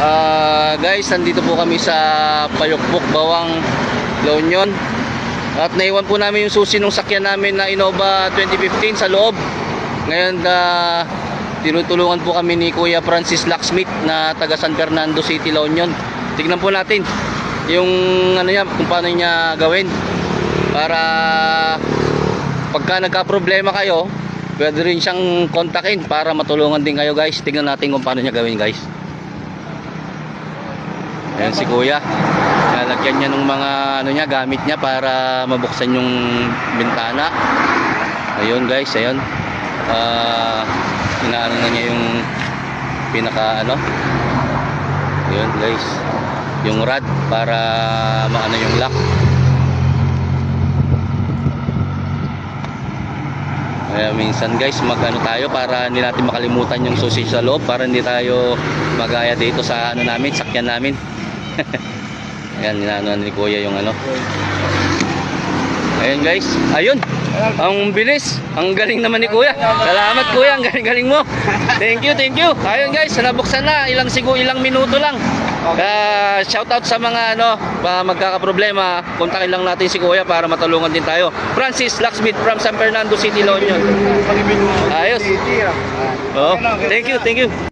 Ah, guys, nandito po kami sa Payokbok, Bawang, La Union. At naiwan po namin yung susi nung sakyan namin na Innova 2015 sa loob. Ngayon, ah, tinutulungan po kami ni Kuya Francis Locksmith na taga San Fernando City, La Union. Tignan po natin yung ano niya, kung paano niya gawin para pagka nagka-problema kayo, pwede rin siyang kontakin para matulungan din kayo guys. Tignan natin kung paano niya gawin guys. Ayan si Kuya. Lalagyan niya ng mga ano niya, gamit niya para mabuksan yung bintana. Ayun guys, ayun. Ah, inaano na niya yung pinaka ano. Ayun guys. Yung rod para maano yung lock. Kaya minsan guys, mag-ano tayo para hindi natin makalimutan yung susi sa loob para hindi tayo magaya dito sa ano namin, sakyan namin. Ayan, inaano ni Kuya yung ano. Ayun guys, ayun. Ang bilis. Ang galing naman ni Kuya. Salamat Kuya, ang galing-galing mo. Thank you, thank you. Ayun guys, nabuksan na. Ilang sigo, ilang minuto lang. Uh, shout out sa mga ano, magkakaproblema. Kontakin lang natin si Kuya para matulungan din tayo. Francis Locksmith from San Fernando City, La. Ayos. Oh, thank you, thank you.